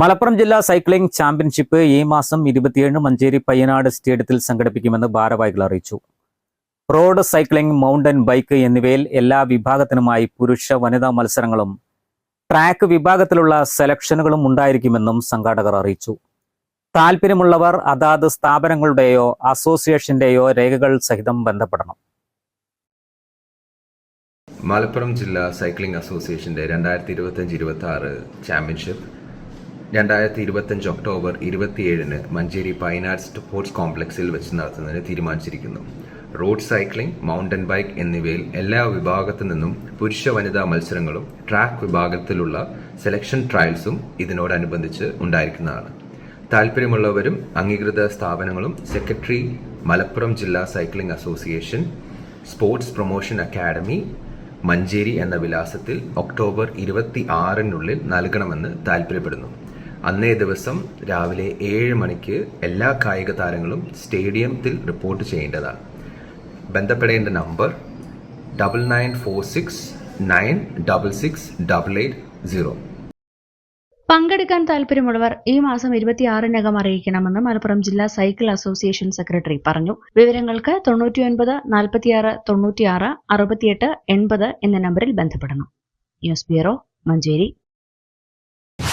Malappuram ജില്ലാ cycling championship ഈ മാസം ഇരുപത്തിയേഴ് മഞ്ചേരി പയ്യനാട് സ്റ്റേഡിയത്തിൽ സംഘടിപ്പിക്കുമെന്ന് ഭാരവാഹികൾ അറിയിച്ചു. റോഡ് സൈക്ലിംഗ് മൗണ്ടൻ ബൈക്ക് എന്നിവയിൽ എല്ലാ വിഭാഗത്തിനുമായി പുരുഷ വനിതാ മത്സരങ്ങളും ട്രാക്ക് വിഭാഗത്തിലുള്ള സെലക്ഷനുകളും ഉണ്ടായിരിക്കുമെന്നും സംഘാടകർ അറിയിച്ചു. താല്പര്യമുള്ളവർ അതാത് സ്ഥാപനങ്ങളുടെയോ അസോസിയേഷന്റെയോ രേഖകൾ സഹിതം ബന്ധപ്പെടണം. മലപ്പുറം ജില്ലാ സൈക്ലിംഗ് അസോസിയേഷന്റെ രണ്ടായിരത്തി ഇരുപത്തഞ്ച് ഇരുപത്തി ആറ് ചാമ്പ്യൻഷിപ്പ് രണ്ടായിരത്തി ഇരുപത്തഞ്ച് ഒക്ടോബർ ഇരുപത്തിയേഴിന് മഞ്ചേരി പൈനാട് സ്പോർട്സ് കോംപ്ലക്സിൽ വെച്ച് നടത്തുന്നതിന് തീരുമാനിച്ചിരിക്കുന്നു. റോഡ് സൈക്ലിംഗ് മൗണ്ടൻ ബൈക്ക് എന്നിവയിൽ എല്ലാ വിഭാഗത്തു നിന്നും പുരുഷ വനിതാ മത്സരങ്ങളും ട്രാക്ക് വിഭാഗത്തിലുള്ള സെലക്ഷൻ ട്രയൽസും ഇതിനോടനുബന്ധിച്ച് ഉണ്ടായിരിക്കുന്നതാണ്. താല്പര്യമുള്ളവരും അംഗീകൃത സ്ഥാപനങ്ങളും സെക്രട്ടറി മലപ്പുറം ജില്ലാ cycling association sports promotion academy Manjeri എന്ന വിലാസത്തിൽ ഒക്ടോബർ ഇരുപത്തി ആറിനുള്ളിൽ നൽകണമെന്ന് താല്പര്യപ്പെടുന്നു അന്നേ ദിവസം രാവിലെ ഏഴ് മണിക്ക് എല്ലാ കായിക താരങ്ങളും സ്റ്റേഡിയത്തിൽ റിപ്പോർട്ട് ചെയ്യേണ്ടതാണ്. ബന്ധപ്പെടേണ്ട number double nine four six nine double six double eight zero. പങ്കെടുക്കാൻ താല്പര്യമുള്ളവർ ഈ മാസം ഇരുപത്തിയാറിനകം അറിയിക്കണമെന്ന് മലപ്പുറം ജില്ലാ സൈക്കിൾ അസോസിയേഷൻ സെക്രട്ടറി പറഞ്ഞു. വിവരങ്ങൾക്ക് തൊണ്ണൂറ്റിയൊൻപത് നാൽപ്പത്തിയാറ് തൊണ്ണൂറ്റിയാറ് അറുപത്തിയെട്ട് എൺപത് എന്ന നമ്പറിൽ ബന്ധപ്പെടണം. News bureau Manjeri.